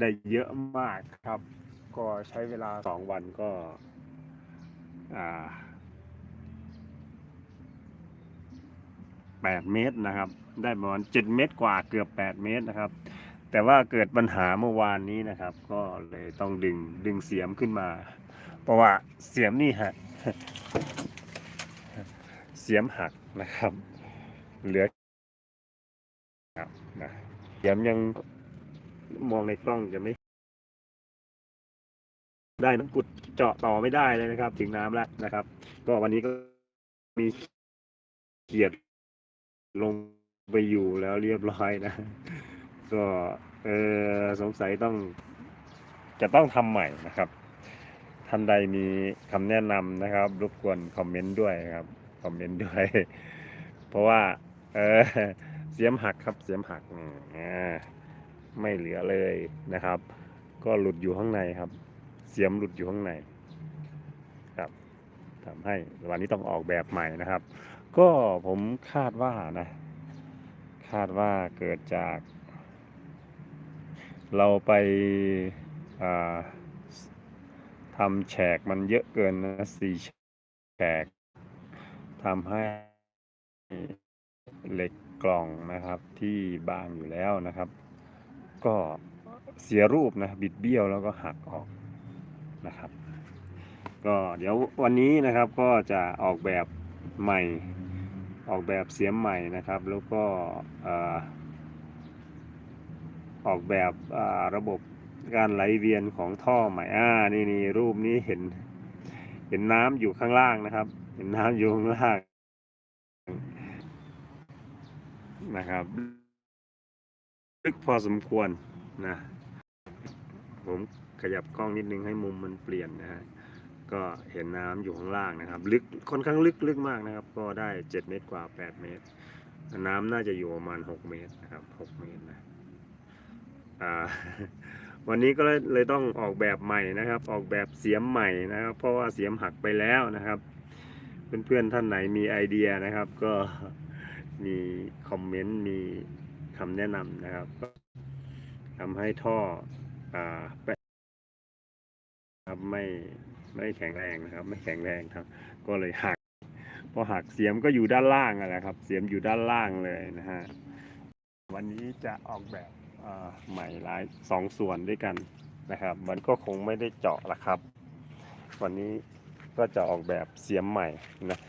ได้เยอะมากครับ ก็ใช้เวลาสองวันก็แปดเมตรนะครับ ได้ประมาณเจ็ดเมตรกว่าเกือบแปดเมตรนะครับ แต่ว่าเกิดปัญหาเมื่อวานนี้นะครับ ก็เลยต้องดึงดึงเสียมขึ้นมา เพราะว่าเสียมนี่ฮะเสียมหักนะครับ เหลือครับนะเสียมยัง มองในกล้องจะไม่ ได้น้ำกุดเจาะต่อไม่ได้เลยนะครับ ถึงน้ำแล้วนะครับ ก็วันนี้ก็มีเกียรติลงไปอยู่แล้วเรียบร้อยนะ ก็เออสงสัยต้องจะต้องทำใหม่นะครับท่านใดมีคำแนะนำนะครับ รบกวนคอมเมนต์ด้วยครับคอมเมนต์ด้วย เพราะว่า เออเสียมหักครับเสียมหักอ่า ไม่เหลือเลยนะครับ ก็หลุดอยู่ข้างในครับ เสียมหลุดอยู่ข้างในครับทำให้วันนี้ต้องออกแบบใหม่นะครับ ก็ผมคาดว่านะ คาดว่าเกิดจาก เราไปาทำแฉกมันเยอะเกินนะสี่แฉกทำให้เหล็กกล่องนะครับที่บางอยู่แล้วนะครับ ก็เสียรูปนะบิดเบี้ยวแล้วก็หักออกนะครับ ก็เดี๋ยววันนี้นะครับก็จะออกแบบใหม่ออกแบบเสียมใหม่นะครับ แล้วก็ออกแบบระบบการไหลเวียนของท่อใหม่อ่านี่นี่รูปนี้เห็น เห็นน้ำอยู่ข้างล่างนะครับ เห็นน้ำอยู่ข้างล่างนะครับ ลึกพอสมควรนะ ผมขยับกล้องนิดนึงให้มุมมันเปลี่ยนนะฮะก็เห็นน้ำอยู่ข้างล่างนะครับ ลึกค่อนข้างลึกลึกมากนะครับ ก็ได้เจ็ดเมตรกว่าแปดเมตร น้ำน่าจะอยู่ประมาณหกเมตรนะครับหกเมตรนะวันนี้ก็เลยเลยต้องออกแบบใหม่นะครับ ออกแบบเสียมใหม่นะครับ เพราะว่าเสียมหักไปแล้วนะครับเพื่อนๆท่านไหนมีไอเดียนะครับ ก็มีคอมเมนต์มี คำแนะนำนะครับทำให้ท่ออ่าไปครับไม่ไม่แข็งแรงนะครับ ไม่แข็งแรงครับ ก็เลยหักพอหักเสียมก็อยู่ด้านล่างอะแหละครับ เสียมอยู่ด้านล่างเลยนะฮะวันนี้จะออกแบบใหม่หลายสองส่วนด้วยกันนะครับ มันก็คงไม่ได้เจาะละครับ วันนี้ก็จะออกแบบเสียมใหม่นะ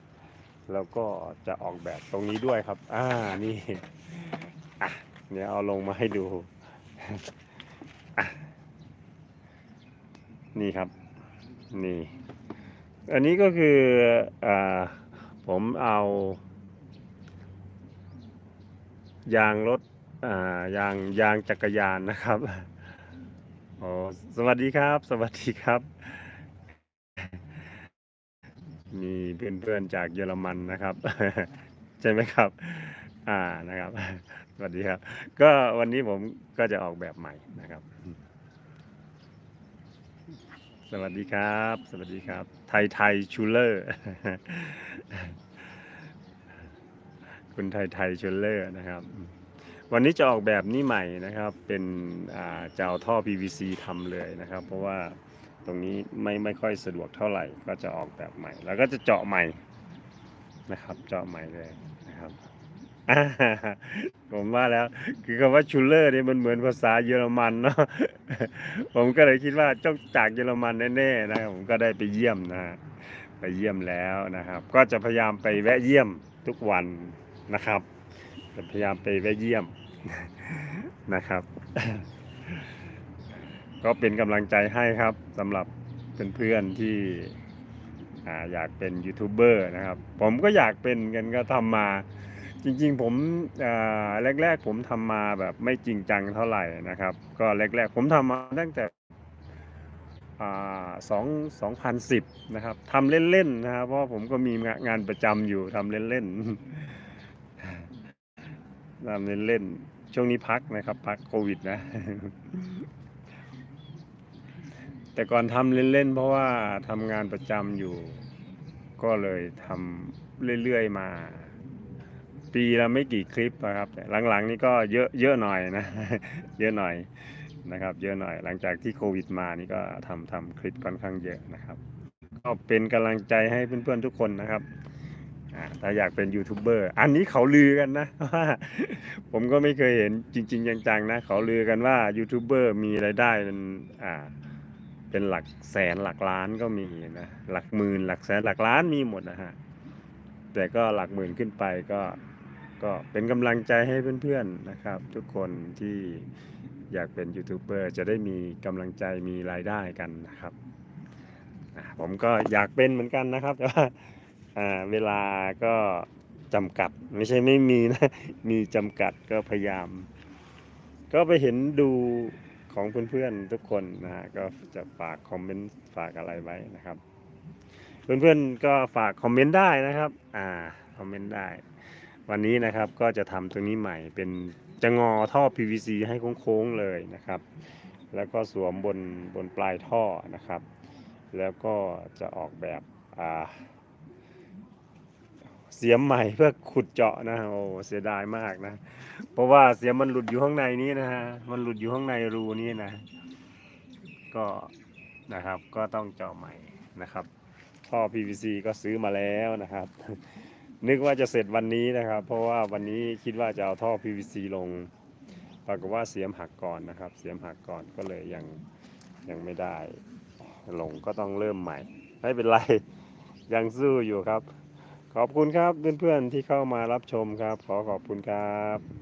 แล้วก็จะออกแบบตรงนี้ด้วยครับ อ่านี่ อะเดี๋ยวเอาลงมาให้ดูอะนี่ครับ นี่ อันนี้ก็คืออ่าผมเอา ยางรถอ่ายางยางจักรยานนะครับโอ้สวัสดีครับ สวัสดีครับ มีเพื่อนๆจากเยอรมันนะครับ ใช่ไหมครับ อ่านะครับ สวัสดีครับ ก็วันนี้ผมก็จะออกแบบใหม่นะครับ สวัสดีครับ สวัสดีครับ ไทยไทยชูเลอร์ คุณไทยไทยชูเลอร์นะครับ วันนี้จะออกแบบนี้ใหม่นะครับ เป็นจะเอาท่อ PVC ทำเลยนะครับ เพราะว่าตรงนี้ไม่ไม่ค่อยสะดวกเท่าไหร่ ก็จะออกแบบใหม่ แล้วก็จะเจาะใหม่นะครับ เจาะใหม่เลยนะครับ ผมว่าแล้ว คือคำว่าชูเลอร์เนี่ยมันเหมือนภาษาเยอรมันเนาะผมก็เลยคิดว่าเจ้าจากเยอรมันแน่ๆนะผมก็ได้ไปเยี่ยมนะฮะไปเยี่ยมแล้วนะครับ ก็จะพยายามไปแวะเยี่ยมทุกวันนะครับ จะพยายามไปแวะเยี่ยมนะครับ ก็เป็นกำลังใจให้ครับสำหรับเพื่อนๆที่อยากเป็นยูทูบเบอร์นะครับ ผมก็อยากเป็นกันก็ทำมา จริงๆผมแรกๆผมทำมาแบบไม่จริงจังเท่าไหร่นะครับ ก็แรกๆผมทำมาตั้งแต่สองสองพันสิบนะครับทำเล่นๆนะครับเพราะผมก็มีงางานประจำอยู่ทำเล่นๆทำเล่นๆช่วงนี้พักนะครับ พักโควิดนะ แต่ก่อนทำเล่นๆเพราะว่าทำงานประจำอยู่ ก็เลยทำเรื่อยๆมา ปีละไม่กี่คลิปนะครับหลังๆ นี่ก็เยอะเยอะหน่อยนะ เยอะหน่อยนะครับ เยอะหน่อย หลังจากที่โควิดมานี่ก็ทำทำคลิปค่อนข้างเยอะนะครับ ก็เป็นกำลังใจให้เพื่อนๆทุกคนนะครับอ่าถ้าอยากเป็นยูทูบเบอร์อันนี้เขาลือกันนะว่าผมก็ไม่เคยเห็นจริง ๆ จังๆนะ เขาลือกันว่ายูทูบเบอร์มีรายได้เป็นอ่าเป็นหลักแสนหลักล้านก็มีนะหลักหมื่นหลักแสนหลักล้านมีหมดนะฮะแต่ก็หลักหมื่นขึ้นไปก็ ก็เป็นกำลังใจให้เพื่อนๆนะครับ ทุกคนที่อยากเป็นยูทูบเบอร์จะได้มีกำลังใจมีรายได้กันนะครับผมก็อยากเป็นเหมือนกันนะครับ แต่ว่าอ่าเวลาก็จำกัดไม่ใช่ไม่มีนะ มีจำกัดก็พยายาม ก็ไปเห็นดูของเพื่อนๆทุกคนนะฮะก็จะฝากคอมเมนต์ฝากอะไรไว้นะครับ เพื่อนๆก็ฝากคอมเมนต์ได้นะครับ อ่าคอมเมนต์ได้ วันนี้นะครับก็จะทำตรงนี้ใหม่เป็นจะงอท่อ PVC ให้โค้งๆเลยนะครับ แล้วก็สวมบนบนปลายท่อนะครับ แล้วก็จะออกแบบเสียมใหม่เพื่อขุดเจาะนะโอ้เสียดายมากนะ เพราะว่าเสียมมันหลุดอยู่ข้างในนี้นะฮะมันหลุดอยู่ข้างในรูนี้นะ ก็นะครับก็ต้องเจาะใหม่นะครับท่อ PVC ก็ซื้อมาแล้วนะครับ นึกว่าจะเสร็จวันนี้นะครับ เพราะว่าวันนี้คิดว่าจะเอาท่อ PVC ลง ปรากฏว่าเสียมหักก่อนนะครับ เสียมหักก่อนก็เลยยังยังไม่ได้ลงก็ต้องเริ่มใหม่ ไม่เป็นไร ยังสู้อยู่ครับ ขอบคุณครับเพื่อนๆที่เข้ามารับชมครับ ขอขอบคุณครับ